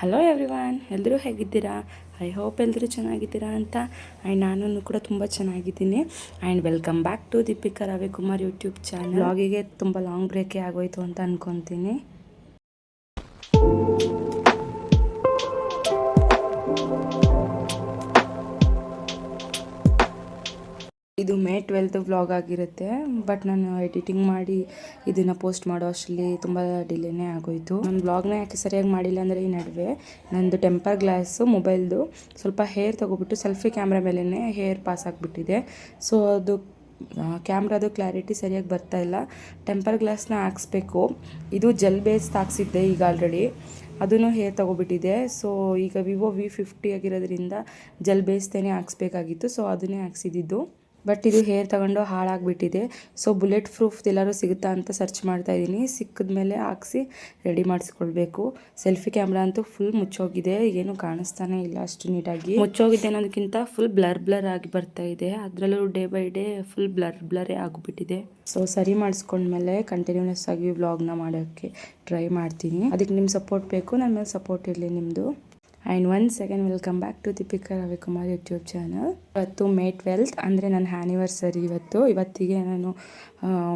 Hello everyone ಎಲ್ಲರೂ ಹೇಗಿದ್ದೀರಾ? I hope ಎಲ್ಲರೂ ಚೆನ್ನಾಗಿದ್ದೀರಾ ಅಂತ. ಆ್ಯಂಡ್ ನಾನು ಕೂಡ ತುಂಬ ಚೆನ್ನಾಗಿದ್ದೀನಿ. And welcome back to Deepika Ravikumar YouTube channel ಬ್ಲಾಗಿಗೆ ತುಂಬ ಲಾಂಗ್ ಬ್ರೇಕೇ ಆಗೋಯ್ತು ಅಂತ ಅನ್ಕೊತೀನಿ. ಇದು ಮೇ ಟ್ವೆಲ್ತ್ ವ್ಲಾಗ್ ಆಗಿರುತ್ತೆ, ಬಟ್ ನಾನು ಎಡಿಟಿಂಗ್ ಮಾಡಿ ಇದನ್ನು ಪೋಸ್ಟ್ ಮಾಡೋ ಅಷ್ಟರಲ್ಲಿ ತುಂಬ ಡಿಲೇನೇ ಆಗೋಯಿತು. ನಾನು ವ್ಲಾಗ್ನ ಯಾಕೆ ಸರಿಯಾಗಿ ಮಾಡಿಲ್ಲ ಅಂದರೆ ಈ ನಡುವೆ ನಂದು ಟೆಂಪರ್ ಗ್ಲಾಸು, ಮೊಬೈಲ್ದು ಸ್ವಲ್ಪ ಹೇರ್ ತೊಗೊಬಿಟ್ಟು ಸೆಲ್ಫಿ ಕ್ಯಾಮ್ರಾ ಮೇಲೇ ಹೇರ್ ಪಾಸ್ ಆಗಿಬಿಟ್ಟಿದೆ. ಸೊ ಅದು ಕ್ಯಾಮ್ರಾದು ಕ್ಲಾರಿಟಿ ಸರಿಯಾಗಿ ಬರ್ತಾ ಇಲ್ಲ. ಟೆಂಪರ್ ಗ್ಲಾಸ್ನ ಹಾಕ್ಸ್ಬೇಕು. ಇದು ಜೆಲ್ ಬೇಸ್ಡ್ ಹಾಕ್ಸಿದ್ದೆ ಈಗ ಆಲ್ರೆಡಿ. ಅದನ್ನು ಹೇರ್ ತೊಗೊಬಿಟ್ಟಿದೆ. ಸೊ ಈಗ ವಿವೋ ವಿ ಫಿಫ್ಟಿ ಆಗಿರೋದ್ರಿಂದ ಜೆಲ್ ಬೇಸ್ತೇನೆ ಹಾಕ್ಸ್ಬೇಕಾಗಿತ್ತು. ಸೊ ಅದನ್ನೇ ಹಾಕ್ಸಿದ್ದು. ಬಟ್ ಇದು ಹೇರ್ ತಗೊಂಡು ಹಾಳಾಗಿಬಿಟ್ಟಿದೆ. ಸೊ ಬುಲೆಟ್ ಪ್ರೂಫ್ ಎಲ್ಲರೂ ಸಿಗುತ್ತಾ ಅಂತ ಸರ್ಚ್ ಮಾಡ್ತಾ ಇದ್ದೀನಿ. ಸಿಕ್ಕಿದ ಮೇಲೆ ಹಾಕ್ಸಿ ರೆಡಿ ಮಾಡಿಸ್ಕೊಳ್ಬೇಕು. ಸೆಲ್ಫಿ ಕ್ಯಾಮ್ರಾ ಅಂತೂ ಫುಲ್ ಮುಚ್ಚೋಗಿದೆ. ಏನು ಕಾಣಿಸ್ತಾನೆ ಇಲ್ಲ ಅಷ್ಟು ನೀಟಾಗಿ. ಮುಚ್ಚೋಗಿದೆ ಅನ್ನೋದಕ್ಕಿಂತ ಫುಲ್ ಬ್ಲರ್ ಬ್ಲರ್ ಆಗಿ ಬರ್ತಾ ಇದೆ. ಅದರಲ್ಲೂ day by day full blur ಬ್ಲರೇ ಆಗಿಬಿಟ್ಟಿದೆ. ಸೊ ಸರಿ ಮಾಡಿಸ್ಕೊಂಡ್ಮೇಲೆ ಕಂಟಿನ್ಯೂಸ್ ಆಗಿ ವ್ಲಾಗ್ನ ಮಾಡೋಕ್ಕೆ ಟ್ರೈ ಮಾಡ್ತೀನಿ. ಅದಕ್ಕೆ ನಿಮ್ಮ ಸಪೋರ್ಟ್ ಬೇಕು. ನನ್ನ ಮೇಲೆ ಸಪೋರ್ಟ್ ಇರಲಿ ನಿಮ್ಮದು and one second welcome back to Deepika Ravikumar YouTube channel ಇವತ್ತು ಮೇ ಟ್ವೆಲ್ತ್ ಅಂದರೆ ನನ್ನ ಆ್ಯನಿವರ್ಸರಿ ಇವತ್ತು. ಇವತ್ತಿಗೆ ನಾನು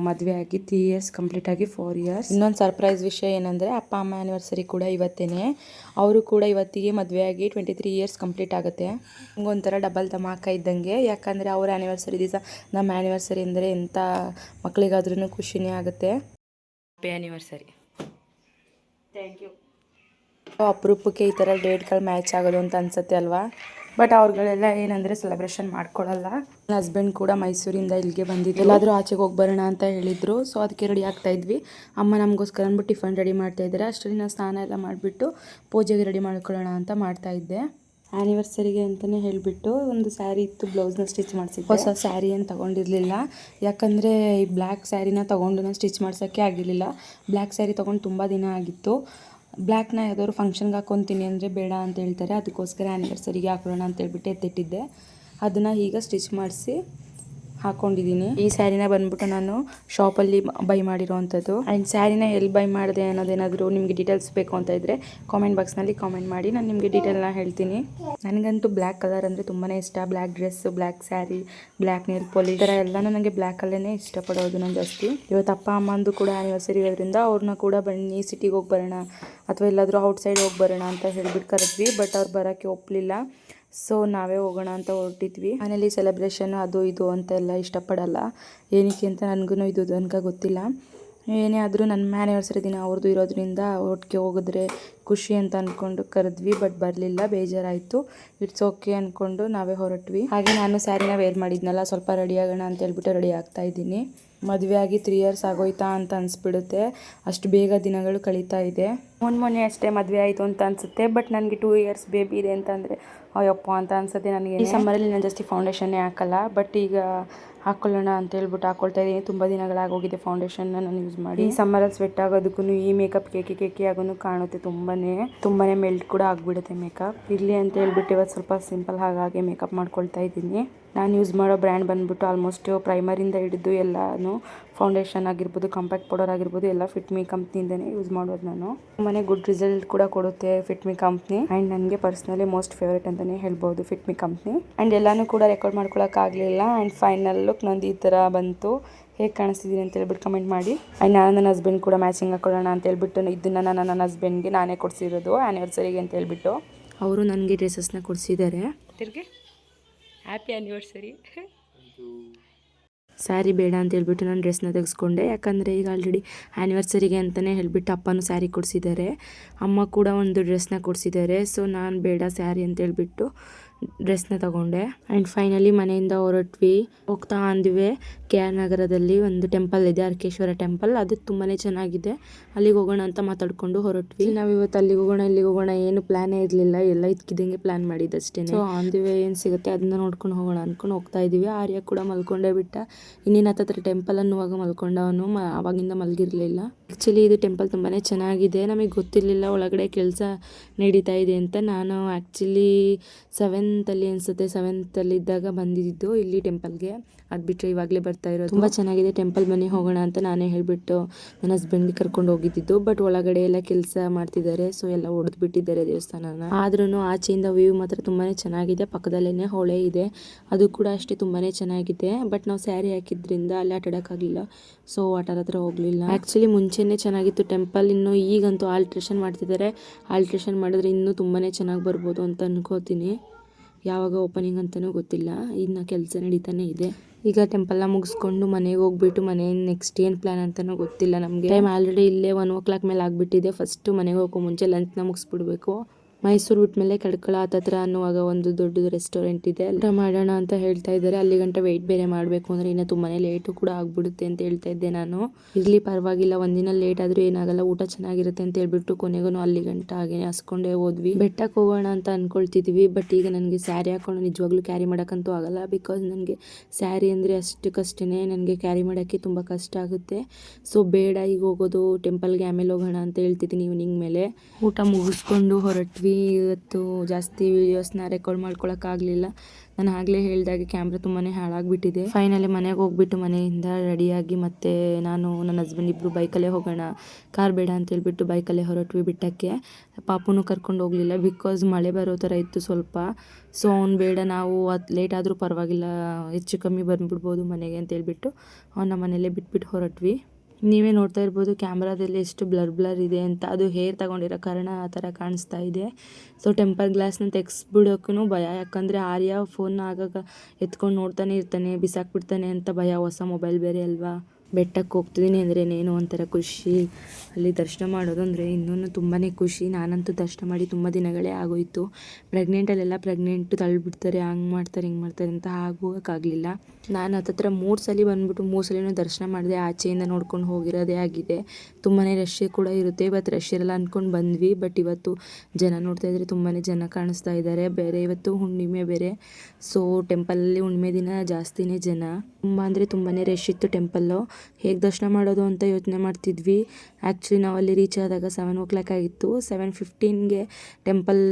ಮದುವೆ ಆಗಿ ತ್ರೀ ಇಯರ್ಸ್ ಕಂಪ್ಲೀಟ್ ಆಗಿ ಫೋರ್ ಇಯರ್ಸ್ ಇನ್ನೊಂದು ಸರ್ಪ್ರೈಸ್ ವಿಷಯ ಏನಂದರೆ ಅಪ್ಪ ಅಮ್ಮ ಆ್ಯನಿವರ್ಸರಿ ಕೂಡ ಇವತ್ತೇ ಅವರು ಕೂಡ ಇವತ್ತಿಗೆ ಮದುವೆ ಆಗಿ ಟ್ವೆಂಟಿ ತ್ರೀ ಇಯರ್ಸ್ ಕಂಪ್ಲೀಟ್ ಆಗುತ್ತೆ. ಒಂಥರ ಡಬಲ್ ಧಮಾಕ ಇದ್ದಂಗೆ. ಯಾಕಂದರೆ ಅವ್ರ ಆ್ಯನಿವರ್ಸರಿ ದಿವಸ ನಮ್ಮ ಆ್ಯನಿವರ್ಸರಿ ಅಂದರೆ ಎಂಥ ಮಕ್ಕಳಿಗಾದ್ರೂ ಖುಷಿನೇ ಆಗುತ್ತೆ. ಹ್ಯಾಪಿ ಆ್ಯನಿವರ್ಸರಿ ಥ್ಯಾಂಕ್ ಯು ಅಪರೂಪಕ್ಕೆ ಈ ಥರ ಡೇಟ್ಗಳು ಮ್ಯಾಚ್ ಆಗೋದು ಅಂತ ಅನ್ಸುತ್ತೆ ಅಲ್ವಾ? ಬಟ್ ಅವ್ರುಗಳೆಲ್ಲ ಏನಂದರೆ ಸೆಲೆಬ್ರೇಷನ್ ಮಾಡ್ಕೊಳ್ಳಲ್ಲ ನನ್ನ ಹಸ್ಬೆಂಡ್ ಕೂಡ ಮೈಸೂರಿಂದ ಇಲ್ಲಿಗೆ ಬಂದಿದ್ದು ಎಲ್ಲಾದರೂ ಆಚೆಗೆ ಹೋಗಿ ಬರೋಣ ಅಂತ ಹೇಳಿದರು. ಸೊ ಅದಕ್ಕೆ ರೆಡಿ ಆಗ್ತಾ ಇದ್ವಿ. ಅಮ್ಮ ನಮಗೋಸ್ಕರ ಅಂದ್ಬಿಟ್ಟು ಟಿಫನ್ ರೆಡಿ ಮಾಡ್ತಾ ಇದ್ದಾರೆ. ಅಷ್ಟರಲ್ಲಿ ನಾನು ಸ್ನಾನ ಎಲ್ಲ ಮಾಡಿಬಿಟ್ಟು ಪೂಜೆಗೆ ರೆಡಿ ಮಾಡ್ಕೊಳ್ಳೋಣ ಅಂತ ಮಾಡ್ತಾ ಇದ್ದೆ. ಆ್ಯನಿವರ್ಸರಿಗೆ ಅಂತಲೇ ಹೇಳಿಬಿಟ್ಟು ಒಂದು ಸ್ಯಾರಿ ಇತ್ತು ಬ್ಲೌಸ್ನ ಸ್ಟಿಚ್ ಮಾಡಿಸಿದ್ದೆ. ಹೊಸ ಸ್ಯಾರಿ ಏನು ತೊಗೊಂಡಿರಲಿಲ್ಲ. ಯಾಕಂದರೆ ಈ ಬ್ಲ್ಯಾಕ್ ಸ್ಯಾರಿನ ತೊಗೊಂಡು ಸ್ಟಿಚ್ ಮಾಡ್ಸೋಕ್ಕೆ ಆಗಿರಲಿಲ್ಲ. ಬ್ಲ್ಯಾಕ್ ಸ್ಯಾರಿ ತೊಗೊಂಡು ತುಂಬ ದಿನ ಆಗಿತ್ತು. ಬ್ಲ್ಯಾಕ್ನ ಯಾವ್ದಾದ್ರು ಫಂಕ್ಷನ್ಗೆ ಹಾಕ್ಕೊತೀನಿ ಅಂದರೆ ಬೇಡ ಅಂತ ಹೇಳ್ತಾರೆ. ಅದಕ್ಕೋಸ್ಕರ ಆ್ಯನಿವರ್ಸರಿಗೆ ಹಾಕೊಳ್ಳೋಣ ಅಂತ ಹೇಳ್ಬಿಟ್ಟು ಎತ್ತಿಟ್ಟಿದ್ದೆ. ಅದನ್ನು ಈಗ ಸ್ಟಿಚ್ ಮಾಡಿಸಿ ಹಾಕ್ಕೊಂಡಿದ್ದೀನಿ ಈ ಸ್ಯಾರಿನ ಬಂದ್ಬಿಟ್ಟು ನಾನು ಶಾಪಲ್ಲಿ ಬೈ ಮಾಡಿರೋವಂಥದ್ದು ಆ್ಯಂಡ್ ಸ್ಯಾರಿನ ಎಲ್ಲಿ ಬೈ ಮಾಡಿದೆ ಅನ್ನೋದೇನಾದರೂ ನಿಮಗೆ ಡೀಟೇಲ್ಸ್ ಬೇಕು ಅಂತ ಇದ್ದರೆ ಕಾಮೆಂಟ್ ಬಾಕ್ಸ್ನಲ್ಲಿ ಕಾಮೆಂಟ್ ಮಾಡಿ. ನಾನು ನಿಮಗೆ ಡೀಟೇಲ್ನ ಹೇಳ್ತೀನಿ. ನನಗಂತೂ ಬ್ಲ್ಯಾಕ್ ಕಲರ್ ಅಂದರೆ ತುಂಬಾ ಇಷ್ಟ. Black dress black sari black nail polish ಈ ಥರ ಎಲ್ಲನೂ ನನಗೆ ಬ್ಲ್ಯಾಕಲ್ಲೇ ಇಷ್ಟಪಡೋದು ನಾನು ಜಾಸ್ತಿ. ಇವತ್ತು ಅಪ್ಪ ಅಮ್ಮಂದು ಕೂಡ ಆನಿವರ್ಸರಿ ಇರೋದ್ರಿಂದ ಅವ್ರನ್ನ ಕೂಡ ಬನ್ನಿ ಸಿಟಿಗೆ ಹೋಗಿ ಬರೋಣ ಅಥವಾ ಎಲ್ಲಾದರೂ ಔಟ್ಸೈಡ್ ಹೋಗಿ ಬರೋಣ ಅಂತ ಹೇಳ್ಬಿಟ್ಟು ಕರೆದ್ವಿ. ಬಟ್ ಅವ್ರು ಬರೋಕ್ಕೆ ಒಪ್ಪಲಿಲ್ಲ ಸೊ ನಾವೇ ಹೋಗೋಣ ಅಂತ ಹೊರಟಿದ್ವಿ. ಮನೇಲಿ ಸೆಲೆಬ್ರೇಷನ್ ಅದು ಇದು ಅಂತ ಎಲ್ಲ ಇಷ್ಟಪಡಲ್ಲ. ಏನಕ್ಕೆ ಅಂತ ನನಗೂ ಇದು ತನಕ ಗೊತ್ತಿಲ್ಲ. ಏನೇ ಆದರೂ ನನ್ನ ಮ್ಯಾನಿವರ್ಸರಿ ದಿನ ಅವ್ರದ್ದು ಇರೋದ್ರಿಂದ ಒಟ್ಟಿಗೆ ಹೋಗಿದ್ರೆ ಖುಷಿ ಅಂತ ಅಂದ್ಕೊಂಡು ಕರೆದ್ವಿ ಬಟ್ ಬರಲಿಲ್ಲ. ಬೇಜಾರಾಯಿತು. ಇಟ್ಸ್ ಓಕೆ ಅಂದ್ಕೊಂಡು ನಾವೇ ಹೊರಟ್ವಿ. ಹಾಗೆ ನಾನು ಸ್ಯಾರಿನ ವೇರ್ ಮಾಡಿದ್ನಲ್ಲ, ಸ್ವಲ್ಪ ರೆಡಿ ಆಗೋಣ ಅಂತ ಹೇಳ್ಬಿಟ್ಟು ರೆಡಿ ಆಗ್ತಾ ಇದ್ದೀನಿ. ಮದುವೆ ಆಗಿ ತ್ರೀ ಇಯರ್ಸ್ ಆಗೋಯ್ತಾ ಅಂತ ಅನಿಸ್ಬಿಡುತ್ತೆ. ಅಷ್ಟು ಬೇಗ ದಿನಗಳು ಕಳೀತಾ ಇದೆ. ಮೊನ್ನೆ ಮೊನ್ನೆ ಅಷ್ಟೇ ಮದುವೆ ಆಯಿತು ಅಂತ ಅನ್ಸುತ್ತೆ ಬಟ್ ನನಗೆ ಟೂ ಇಯರ್ಸ್ ಬೇಬಿ ಇದೆ ಅಂತಂದರೆ ಅಯ್ಯಪ್ಪ ಅಂತ ಅನ್ಸುತ್ತೆ ನನಗೆ ಈ ಸಮ್ಮರಲ್ಲಿ ನಾನು ಜಾಸ್ತಿ ಫೌಂಡೇಶನ್ನೇ ಹಾಕಲ್ಲ ಬಟ್ ಈಗ ಹಾಕ್ಕೊಳ್ಳೋಣ ಅಂತ ಹೇಳ್ಬಿಟ್ಟು ಹಾಕ್ಕೊಳ್ತಾ ಇದ್ದೀನಿ. ತುಂಬ ದಿನಗಳಾಗೋಗಿದೆ ಫೌಂಡೇಶನ್ನ ನಾನು ಯೂಸ್ ಮಾಡಿ. ಈ ಸಮ್ಮರಲ್ಲಿ ಸ್ವೆಟ್ ಆಗೋದಕ್ಕೂ ಈ ಮೇಕಪ್ ಕೇಕೆ ಕೇಕೆ ಆಗೋನು ಕಾಣುತ್ತೆ ತುಂಬಾ ತುಂಬನೇ ಮೆಲ್ಟ್ ಕೂಡ ಆಗಿಬಿಡುತ್ತೆ ಮೇಕಪ್ ಇರಲಿ ಅಂತ ಹೇಳ್ಬಿಟ್ಟು ಇವತ್ತು ಸ್ವಲ್ಪ ಸಿಂಪಲ್ ಹಾಗಾಗಿ ಮೇಕಪ್ ಮಾಡ್ಕೊಳ್ತಾ ಇದ್ದೀನಿ. ನಾನು ಯೂಸ್ ಮಾಡೋ ಬ್ರ್ಯಾಂಡ್ ಬಂದ್ಬಿಟ್ಟು ಆಲ್ಮೋಸ್ಟ್ ಪ್ರೈಮರಿಂದ ಹಿಡಿದು ಎಲ್ಲಾನು ಫೌಂಡೇಶನ್ ಆಗಿರ್ಬೋದು ಕಾಂಪ್ಯಾಕ್ಟ್ ಪೌಡರ್ ಆಗಿರ್ಬೋದು ಎಲ್ಲ ಫಿಟ್ಮಿ ಕಂಪ್ನಿಯಿಂದನೇ ಯೂಸ್ ಮಾಡೋದು ನಾನು. ತುಂಬಾ ಗುಡ್ ರಿಸಲ್ಟ್ ಕೂಡ ಕೊಡುತ್ತೆ ಫಿಟ್ಮಿ ಕಂಪ್ನಿ ಆ್ಯಂಡ್ ನನಗೆ ಪರ್ಸ್ನಲಿ ಮೋಸ್ಟ್ ಫೇವ್ರೇಟ್ ಅಂತಲೇ ಹೇಳ್ಬೋದು ಫಿಟ್ಮಿ ಕಂಪ್ನಿ ಆ್ಯಂಡ್ ಎಲ್ಲನೂ ಕೂಡ ರೆಕಾರ್ಡ್ ಮಾಡ್ಕೊಳ್ಳೋಕ್ಕಾಗಲಿಲ್ಲ ಆ್ಯಂಡ್ ಫೈನಲ್ ಲುಕ್ ನಂದು ಈ ಥರ ಬಂತು. ಹೇಗೆ ಕಾಣಿಸ್ತಿದ್ದೀನಿ ಅಂತ ಹೇಳ್ಬಿಟ್ಟು ಕಮೆಂಟ್ ಮಾಡಿ. ಆ್ಯಂಡ್ ನಾನು ನನ್ನ ಹಸ್ಬೆಂಡ್ ಕೂಡ ಮ್ಯಾಚಿಂಗ್ ಹಾಕೊಳ್ಳೋಣ ಅಂತ ಹೇಳ್ಬಿಟ್ಟು ಇದನ್ನು ನಾನು ನನ್ನ ಹಸ್ಬೆಂಡ್ಗೆ ನಾನೇ ಕೊಡಿಸಿರೋದು ಆ್ಯನಿವರ್ಸರಿಗೆ ಅಂತ ಹೇಳ್ಬಿಟ್ಟು. ಅವರು ನನಗೆ ಡ್ರೆಸ್ಸಸ್ನ ಕೊಡಿಸಿದ್ದಾರೆ. ತಿರ್ಗಿ? ಹ್ಯಾಪಿ ಆ್ಯನಿವರ್ಸರಿ ಸ್ಯಾರಿ ಬೇಡ ಅಂತ ಹೇಳ್ಬಿಟ್ಟು ನಾನು ಡ್ರೆಸ್ನ ತೆಗೆಸ್ಕೊಂಡೆ. ಯಾಕಂದರೆ ಈಗ ಆಲ್ರೆಡಿ ಆ್ಯನಿವರ್ಸರಿಗೆ ಅಂತಲೇ ಹೇಳ್ಬಿಟ್ಟು ಅಪ್ಪನೂ ಸ್ಯಾರಿ ಕೊಡಿಸಿದ್ದಾರೆ. ಅಮ್ಮ ಕೂಡ ಒಂದು ಡ್ರೆಸ್ನ ಕೊಡಿಸಿದ್ದಾರೆ. ಸೊ ನಾನು ಬೇಡ ಸ್ಯಾರಿ ಅಂತ ಹೇಳ್ಬಿಟ್ಟು ಡ್ರೆಸ್ನ ತಗೊಂಡೆ. ಆ್ಯಂಡ್ ಫೈನಲಿ ಮನೆಯಿಂದ ಹೊರಟ್ವಿ. ಹೋಗ್ತಾ ಅಂದಿವೆ. ಕೆ ಆರ್ ನಗರದಲ್ಲಿ ಒಂದು ಟೆಂಪಲ್ ಇದೆ ಅರ್ಕೇಶ್ವರ ಟೆಂಪಲ್ ಅದು ತುಂಬಾ ಚೆನ್ನಾಗಿದೆ. ಅಲ್ಲಿಗೆ ಹೋಗೋಣ ಅಂತ ಮಾತಾಡ್ಕೊಂಡು ಹೊರಟ್ವಿ. ನಾವು ಇವತ್ತು ಅಲ್ಲಿಗೆ ಹೋಗೋಣ ಇಲ್ಲಿಗೆ ಹೋಗೋಣ ಏನು ಪ್ಲ್ಯಾನೇ ಇರಲಿಲ್ಲ. ಎಲ್ಲ ಇದ್ಕಿದ್ದಂಗೆ ಪ್ಲ್ಯಾನ್ ಮಾಡಿದ್ದು ಅಷ್ಟೇ ಸೊ ಅಂದಿವೆ ಏನು ಸಿಗುತ್ತೆ ಅದನ್ನ ನೋಡ್ಕೊಂಡು ಹೋಗೋಣ ಅಂದ್ಕೊಂಡು ಹೋಗ್ತಾ ಇದ್ದೀವಿ. ಆರ್ಯ ಕೂಡ ಮಲ್ಕೊಂಡೇ ಬಿಟ್ಟ. ಇನ್ನೇನು ಹತ್ತತ್ರ ಟೆಂಪಲ್ ಅನ್ನುವಾಗ ಮಲ್ಕೊಂಡವನು ಮ ಅವಾಗಿಂದ ಮಲಗಿರಲಿಲ್ಲ. ಆ್ಯಕ್ಚುಲಿ ಇದು ಟೆಂಪಲ್ ತುಂಬಾ ಚೆನ್ನಾಗಿದೆ. ನಮಗೆ ಗೊತ್ತಿರಲಿಲ್ಲ ಒಳಗಡೆ ಕೆಲಸ ನಡೀತಾ ಇದೆ ಅಂತ. ನಾನು ಆ್ಯಕ್ಚುಲಿ ಸೆವೆನ್ ಸೆವೆಂತಲ್ಲಿ ಅನಿಸುತ್ತೆ. ಸೆವೆಂತಲ್ಲಿ ಇದ್ದಾಗ ಬಂದಿದ್ದು ಇಲ್ಲಿ ಟೆಂಪಲ್ಗೆ. ಅದು ಬಿಟ್ಟರೆ ಇವಾಗಲೇ ಬರ್ತಾ ಇರೋದು. ತುಂಬ ಚೆನ್ನಾಗಿದೆ. ಟೆಂಪಲ್ ಬನ್ನಿ ಹೋಗೋಣ ಅಂತ ನಾನೇ ಹೇಳಿಬಿಟ್ಟು ನನ್ನ ಹಸ್ಬೆಂಡ್ಗೆ ಕರ್ಕೊಂಡು ಹೋಗಿದ್ದಿದ್ದು. ಬಟ್ ಒಳಗಡೆ ಎಲ್ಲ ಕೆಲಸ ಮಾಡ್ತಿದ್ದಾರೆ. ಸೊ ಎಲ್ಲ ಹೊಡೆದು ಬಿಟ್ಟಿದ್ದಾರೆ ದೇವಸ್ಥಾನನ. ಆದ್ರೂ ಆಚೆಯಿಂದ ವ್ಯೂ ಮಾತ್ರ ತುಂಬಾ ಚೆನ್ನಾಗಿದೆ. ಪಕ್ಕದಲ್ಲೇ ಹೊಳೆ ಇದೆ. ಅದು ಕೂಡ ಅಷ್ಟೇ ತುಂಬಾ ಚೆನ್ನಾಗಿದೆ. ಬಟ್ ನಾವು ಸ್ಯಾರಿ ಹಾಕಿದ್ರಿಂದ ಅಲ್ಲಿ ಆಟ ಆಡೋಕ್ಕಾಗಲಿಲ್ಲ. ಸೊ ಆಟದ ಹತ್ರ ಹೋಗಲಿಲ್ಲ. ಆ್ಯಕ್ಚುಲಿ ಮುಂಚೆನೇ ಚೆನ್ನಾಗಿತ್ತು ಟೆಂಪಲ್ ಇನ್ನು ಈಗಂತೂ ಆಲ್ಟ್ರೇಷನ್ ಮಾಡ್ತಿದ್ದಾರೆ. ಆಲ್ಟ್ರೇಷನ್ ಮಾಡಿದ್ರೆ ಇನ್ನೂ ತುಂಬಾ ಚೆನ್ನಾಗಿ ಬರ್ಬೋದು ಅಂತ ಅನ್ಕೋತೀನಿ. ಯಾವಾಗ ಓಪನಿಂಗ್ ಅಂತಲೂ ಗೊತ್ತಿಲ್ಲ. ಇನ್ನು ಕೆಲಸ ನಡೀತಾನೆ ಇದೆ. ಈಗ ಟೆಂಪಲ್ನ ಮುಗಿಸ್ಕೊಂಡು ಮನೆಗೆ ಹೋಗ್ಬಿಟ್ಟು ಮನೆ ನೆಕ್ಸ್ಟ್ ಏನು ಪ್ಲ್ಯಾನ್ ಅಂತಲೂ ಗೊತ್ತಿಲ್ಲ ನಮಗೆ. ಟೈಮ್ ಆಲ್ರೆಡಿ ಇಲ್ಲೇ ಒನ್ ಓ ಕ್ಲಾಕ್ ಮೇಲೆ ಆಗಿಬಿಟ್ಟಿದೆ. ಫಸ್ಟು ಮನೆಗೆ ಹೋಗೋ ಮುಂಚೆ ಲಂಚ್ನ ಮುಗಿಸ್ಬಿಡ್ಬೇಕು. ಮೈಸೂರು ಬಿಟ್ಮೇಲೆ ಕಡ್ಕಳ ಹತ್ರ ಅನ್ನುವಾಗ ಒಂದು ದೊಡ್ಡದು ರೆಸ್ಟೋರೆಂಟ್ ಇದೆ. ಊಟ ಮಾಡೋಣ ಅಂತ ಹೇಳ್ತಾ ಇದ್ದಾರೆ. ಅಲ್ಲಿ ಗಂಟ ವೆಯ್ಟ್ ಬೇರೆ ಮಾಡಬೇಕು ಅಂದರೆ ಇನ್ನು ತುಂಬಾ ಲೇಟು ಕೂಡ ಆಗ್ಬಿಡುತ್ತೆ ಅಂತ ಹೇಳ್ತಾ ಇದ್ದೆ ನಾನು. ಇರಲಿ ಪರವಾಗಿಲ್ಲ, ಒಂದಿನ ಲೇಟ್ ಆದರೂ ಏನಾಗಲ್ಲ, ಊಟ ಚೆನ್ನಾಗಿರುತ್ತೆ ಅಂತ ಹೇಳ್ಬಿಟ್ಟು ಕೊನೆಗೂ ಅಲ್ಲಿ ಗಂಟ ಹಾಗೆ ಹಸ್ಕೊಂಡೇ ಹೋದ್ವಿ. ಬೆಟ್ಟಕ್ಕೆ ಹೋಗೋಣ ಅಂತ ಅನ್ಕೊಳ್ತಿದ್ವಿ ಬಟ್ ಈಗ ನನಗೆ ಸ್ಯಾರಿ ಹಾಕೊಂಡು ನಿಜವಾಗ್ಲೂ ಕ್ಯಾರಿ ಮಾಡೋಕ್ಕಂತೂ ಆಗಲ್ಲ. ಬಿಕಾಸ್ ನನಗೆ ಸ್ಯಾರಿ ಅಂದರೆ ಅಷ್ಟಕ್ಕಷ್ಟೇ ನನಗೆ ಕ್ಯಾರಿ ಮಾಡೋಕ್ಕೆ ತುಂಬ ಕಷ್ಟ ಆಗುತ್ತೆ. ಸೊ ಬೇಡ, ಈಗ ಹೋಗೋದು ಟೆಂಪಲ್ಗೆ ಆಮೇಲೆ ಹೋಗೋಣ ಅಂತ ಹೇಳ್ತಿದ್ದೀನಿ ಈವ್ನಿಂಗ್ ಮೇಲೆ. ಊಟ ಮುಗಿಸ್ಕೊಂಡು ಹೊರಟ್ವಿ. ಇವತ್ತು ಜಾಸ್ತಿ ವೀಡಿಯೋಸ್ನ ರೆಕಾರ್ಡ್ ಮಾಡ್ಕೊಳಕ್ಕಾಗಲಿಲ್ಲ. ನಾನು ಆಗಲೇ ಹೇಳಿದಾಗೆ ಕ್ಯಾಮ್ರಾ ತುಂಬಾ ಹಾಳಾಗಿಬಿಟ್ಟಿದೆ. ಫೈನಲಿ ಮನೆಗೆ ಹೋಗ್ಬಿಟ್ಟು ಮನೆಯಿಂದ ರೆಡಿಯಾಗಿ ಮತ್ತೆ ನಾನು ನನ್ನ ಹಸ್ಬೆಂಡ್ ಇಬ್ಬರು ಬೈಕಲ್ಲೇ ಹೋಗೋಣ, ಕಾರ್ ಬೇಡ ಅಂತ ಹೇಳ್ಬಿಟ್ಟು ಬೈಕಲ್ಲೇ ಹೊರಟ್ವಿ ಬಿಟ್ಟಕ್ಕೆ. ಪಾಪುನು ಕರ್ಕೊಂಡು ಹೋಗಲಿಲ್ಲ ಬಿಕಾಸ್ ಮಳೆ ಬರೋ ಥರ ಇತ್ತು ಸ್ವಲ್ಪ. ಸೊ ಅವ್ನು ಬೇಡ, ನಾವು ಅದು ಲೇಟ್ ಆದರೂ ಪರವಾಗಿಲ್ಲ, ಹೆಚ್ಚು ಕಮ್ಮಿ ಬಂದುಬಿಡ್ಬೋದು ಮನೆಗೆ ಅಂತ ಹೇಳ್ಬಿಟ್ಟು ಅವನ ಮನೆಯಲ್ಲೇ ಬಿಟ್ಬಿಟ್ಟು ಹೊರಟ್ವಿ. ನೀವೇ ನೋಡ್ತಾ ಇರ್ಬೋದು ಕ್ಯಾಮ್ರಾದಲ್ಲಿ ಎಷ್ಟು ಬ್ಲರ್ ಬ್ಲರ್ ಇದೆ ಅಂತ. ಅದು ಹೇರ್ ತಗೊಂಡಿರೋ ಕಾರಣ ಆ ಥರ ಕಾಣಿಸ್ತಾ ಇದೆ. ಸೊ ಟೆಂಪರ್ ಗ್ಲಾಸ್ನ ತೆಗ್ಸ್ಬಿಡೋಕ್ಕೂ ಭಯ. ಯಾಕಂದರೆ ಆರ್ಯ ಫೋನ್ನ ಆಗಾಗ ಎತ್ಕೊಂಡು ನೋಡ್ತಾನೆ ಇರ್ತಾನೆ, ಬಿಸಾಕ್ಬಿಡ್ತಾನೆ ಅಂತ ಭಯ ಹೊಸ ಮೊಬೈಲ್ ಬೇರೆ ಅಲ್ವಾ? ಬೆಟ್ಟಕ್ಕೆ ಹೋಗ್ತಿದ್ದೀನಿ ಅಂದರೆ ಏನೋ ಒಂಥರ ಖುಷಿ. ಅಲ್ಲಿ ದರ್ಶನ ಮಾಡೋದು ಅಂದರೆ ಇನ್ನೂ ತುಂಬಾ ಖುಷಿ. ನಾನಂತೂ ದರ್ಶನ ಮಾಡಿ ತುಂಬ ದಿನಗಳೇ ಆಗೋಯಿತು. ಪ್ರೆಗ್ನೆಂಟಲ್ಲೆಲ್ಲ ಪ್ರೆಗ್ನೆಂಟ್ ತಳ್ಳಿಬಿಡ್ತಾರೆ. ಹಂಗೆ ಮಾಡ್ತಾರೆ, ಹಿಂಗೆ ಮಾಡ್ತಾರೆ ಅಂತ ಆಗೋಕ್ಕಾಗಲಿಲ್ಲ. ನಾನು ಹತ್ತತ್ರ ಮೂರು ಸಲ ಬಂದ್ಬಿಟ್ಟು ಮೂರು ಸಲಿನೂ ದರ್ಶನ ಮಾಡಿದೆ ಆಚೆಯಿಂದ ನೋಡ್ಕೊಂಡು ಹೋಗಿರೋದೇ ಆಗಿದೆ. ತುಂಬಾ ರಶ್ ಕೂಡ ಇರುತ್ತೆ. ಇವತ್ತು ರಶ್ ಇರಲ್ಲ ಅಂದ್ಕೊಂಡು ಬಂದ್ವಿ. ಬಟ್ ಇವತ್ತು ಜನ ನೋಡ್ತಾ ಇದ್ರೆ ತುಂಬಾ ಜನ ಕಾಣಿಸ್ತಾ ಇದ್ದಾರೆ. ಬೇರೆ ಇವತ್ತು ಹುಣ್ಣಿಮೆ ಬೇರೆ. ಸೊ ಟೆಂಪಲಲ್ಲಿ ಹುಣ್ಣಿಮೆ ದಿನ ಜಾಸ್ತಿನೇ ಜನ. ತುಂಬ ಅಂದರೆ ತುಂಬಾ ರಶ್ ಇತ್ತು ಟೆಂಪಲ್ಲು ಹೇಗೆ ದರ್ಶನ ಮಾಡೋದು ಅಂತ ಯೋಚನೆ ಮಾಡ್ತಿದ್ವಿ. ಆ್ಯಕ್ಚುಲಿ ನಾವು ಅಲ್ಲಿ ರೀಚ್ ಆದಾಗ ಸೆವೆನ್ ಓ ಕ್ಲಾಕ್ ಆಗಿತ್ತು ಸೆವೆನ್ ಫಿಫ್ಟೀನ್ಗೆ ಟೆಂಪಲ್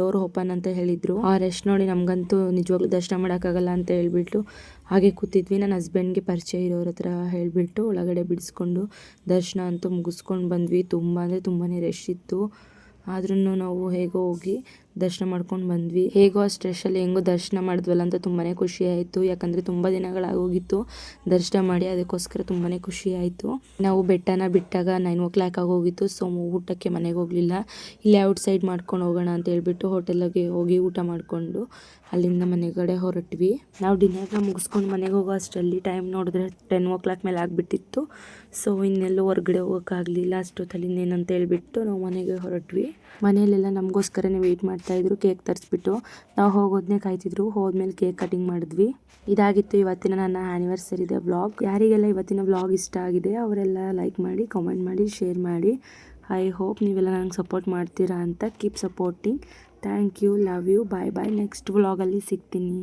ಡೋರ್ ಓಪನ್ ಅಂತ ಹೇಳಿದರು. ಆ ರೆಸ್ಟ್ ನೋಡಿ ನಮಗಂತೂ ನಿಜವಾಗ್ಲೂ ದರ್ಶನ ಮಾಡೋಕ್ಕಾಗಲ್ಲ ಅಂತ ಹೇಳಿಬಿಟ್ಟು ಹಾಗೆ ಕೂತಿದ್ವಿ. ನನ್ನ ಹಸ್ಬೆಂಡ್ಗೆ ಪರಿಚಯ ಇರೋರ ಹತ್ರ ಹೇಳಿಬಿಟ್ಟು ಒಳಗಡೆ ಬಿಡಿಸ್ಕೊಂಡು ದರ್ಶನ ಅಂತೂ ಮುಗಿಸ್ಕೊಂಡು ಬಂದ್ವಿ. ತುಂಬ ಅಂದರೆ ತುಂಬಾ ರಶ್ ಇತ್ತು. ಆದ್ರೂ ನಾವು ಹೇಗೋ ಹೋಗಿ ದರ್ಶನ ಮಾಡ್ಕೊಂಡು ಬಂದ್ವಿ. ಹೇಗೋ ಆ ಸ್ಟ್ರೆಸ್ಸಲ್ಲಿ ಹೆಂಗೋ ದರ್ಶನ ಮಾಡಿದ್ವಲ್ಲ ಅಂತ ತುಂಬಾ ಖುಷಿ ಆಯಿತು. ಯಾಕಂದರೆ ತುಂಬ ದಿನಗಳಾಗೋಗಿತ್ತು ದರ್ಶನ ಮಾಡಿ ಅದಕ್ಕೋಸ್ಕರ ತುಂಬಾ ಖುಷಿ ಆಯಿತು. ನಾವು ಬೆಟ್ಟನ ಬಿಟ್ಟಾಗ ನೈನ್ ಓ ಕ್ಲಾಕ್ ಆಗೋಗಿತ್ತು ಸೊ ಊಟಕ್ಕೆ ಮನೆಗೆ ಹೋಗಲಿಲ್ಲ. ಇಲ್ಲಿ ಔಟ್ ಸೈಡ್ ಮಾಡ್ಕೊಂಡು ಹೋಗೋಣ ಅಂತ ಹೇಳ್ಬಿಟ್ಟು ಹೋಟೆಲ್ಗೆ ಹೋಗಿ ಊಟ ಮಾಡಿಕೊಂಡು ಅಲ್ಲಿಂದ ಮನೆಗಡೆ ಹೊರಟ್ವಿ. ನಾವು ಡಿನ್ನರ್ನ ಮುಗಿಸ್ಕೊಂಡು ಮನೆಗೆ ಹೋಗೋ ಅಷ್ಟರಲ್ಲಿ ಟೈಮ್ ನೋಡಿದ್ರೆ ಟೆನ್ ಓ ಕ್ಲಾಕ್ ಮೇಲೆ ಆಗಿಬಿಟ್ಟಿತ್ತು. ಸೊ ಇನ್ನೆಲ್ಲೂ ಹೊರಗಡೆ ಹೋಗೋಕ್ಕಾಗಲಿಲ್ಲ ಅಷ್ಟೊತ್ತಲ್ಲಿ ಇನ್ನೇನಂತ ಹೇಳ್ಬಿಟ್ಟು ನಾವು ಮನೆಗೆ ಹೊರಟ್ವಿ. ಮನೆಯಲ್ಲೆಲ್ಲ ನಮಗೋಸ್ಕರನೇ ವೆಯ್ಟ್ ಮಾಡ್ತಾಯಿದ್ರು ಕೇಕ್ ತರಿಸ್ಬಿಟ್ಟು. ನಾವು ಹೋಗೋದನ್ನೇ ಕಾಯ್ತಿದ್ರು, ಹೋದ್ಮೇಲೆ ಕೇಕ್ ಕಟಿಂಗ್ ಮಾಡಿದ್ವಿ. ಇದಾಗಿತ್ತು ಇವತ್ತಿನ ನನ್ನ ಆ್ಯನಿವರ್ಸರಿದೆ ವ್ಲಾಗ್ ಯಾರಿಗೆಲ್ಲ ಇವತ್ತಿನ ವ್ಲಾಗ್ ಇಷ್ಟ ಆಗಿದೆ, ಅವರೆಲ್ಲ ಲೈಕ್ ಮಾಡಿ ಕಾಮೆಂಟ್ ಮಾಡಿ ಶೇರ್ ಮಾಡಿ. ಐ ಹೋಪ್ ನೀವೆಲ್ಲ ನನಗೆ ಸಪೋರ್ಟ್ ಮಾಡ್ತೀರಾ ಅಂತ keep supporting thank you love you bye bye next ವ್ಲಾಗಲ್ಲಿ ಸಿಗ್ತೀನಿ.